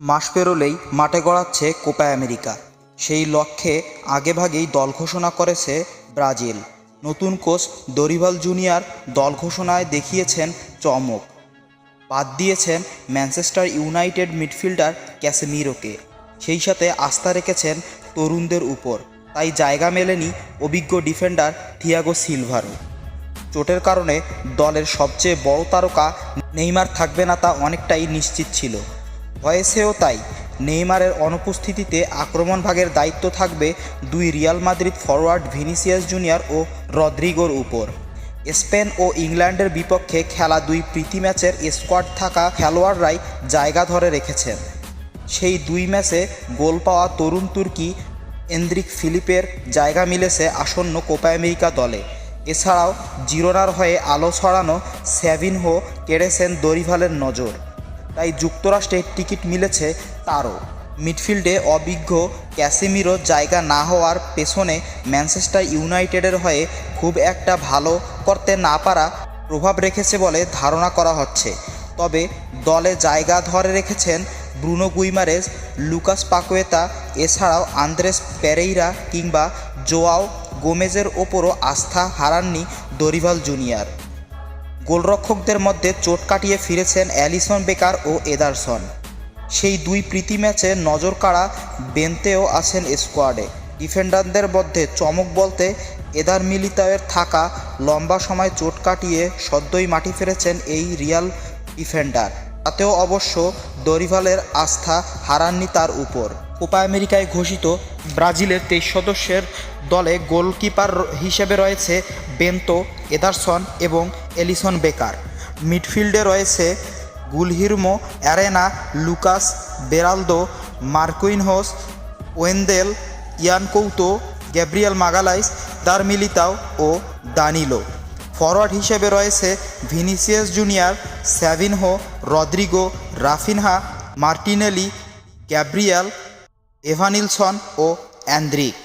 মাস পেরোলেই মাঠে গড়াচ্ছে Copa America. সেই লক্ষ্যে আগেভাগেই দল ঘোষণা করেছে ব্রাজিল। নতুন কোচ দরিভাল জুনিয়র দল ঘোষণায় দেখিয়েছেন চমক। বাদ দিয়েছেন ম্যানচেস্টার ইউনাইটেড মিডফিল্ডার ক্যাসেমিরোকে। সেই সাথে আস্থা রেখেছেন তরুণদের উপর। তাই জায়গা মেলেনি অভিজ্ঞ ডিফেন্ডার থিয়াগো সিলভারও। চোটের কারণে দলের সবচেয়ে বড় তারকা নেইমার থাকবে না তা অনেকটাই নিশ্চিত ছিল। হয়েছেও তাই। নেইমারের অনুপস্থিতিতে আক্রমণ ভাগের দায়িত্ব থাকবে দুই Real Madrid forward Vinicius Junior ও রদ্রিগোর উপর। স্পেন ও ইংল্যান্ডের বিপক্ষে খেলা দুই প্রীতি ম্যাচের স্কোয়াড থাকা খেলোয়াড়রাই জায়গা ধরে রেখেছেন। সেই দুই ম্যাচে গোল পাওয়া তরুণ তুর্কি এন্দ্রিক ফিলিপের জায়গা মিলেছে আসন্ন কোপা আমেরিকা দলে। এছাড়াও জিরোনার হয়ে আলো ছড়ানো স্যাভিনহো কেড়েছেন দরিভালের নজর। তাই যুক্তরাষ্ট্রে টিকিট মিলেছে তারও। মিডফিল্ডে অভিজ্ঞ ক্যাসিমিরো জায়গা না হওয়ার পেছনে ম্যানচেস্টার ইউনাইটেডের হয়ে খুব একটা ভালো করতে না পারা প্রভাব রেখেছে বলে ধারণা করা হচ্ছে। তবে দলে জায়গা ধরে রেখেছেন ব্রুনো গুইমারেজ, লুকাস পাকুয়েতা, এছাড়াও আন্দ্রেস পেরেইরা কিংবা জোয়াও গোমেজের ওপরও আস্থা হারাননি দরিভাল জুনিয়র। গোলরক্ষকদের মধ্যে চোট কাটিয়ে ফিরেছেন অ্যালিসন বেকার ও এদারসন। সেই দুই প্রীতি ম্যাচে নজর কাড়া বেনতেও আছেন স্কোয়াডে। ডিফেন্ডারদের মধ্যে চমক বলতে এদার মিলিতায়ের থাকা লম্বা সময় চোট কাটিয়ে সদ্যই মাটি ফিরেছেন এই রিয়াল ডিফেন্ডার। তাতেও অবশ্য দরিভালের আস্থা হারাননি তার উপর। কোপা আমেরিকায় ঘোষিত ব্রাজিলের তেইশ সদস্যের দলে গোলকিপার হিসেবে রয়েছে বেন্তো, এদারসন এবং এলিসন বেকার। মিডফিল্ডে রয়েছে Guilherme, Arana, Lucas, Beraldo, Marquinhos, Wendell, Ian Couto, Gabriel Magalhaes দার মিলিতাও ও দানিলো। ফরওয়ার্ড হিসেবে রয়েছে Vinicius Junior, Savinho, Rodrygo, Raphinha, Martinelli, Gabriel, Evanilson ও অ্যান্দ্রিক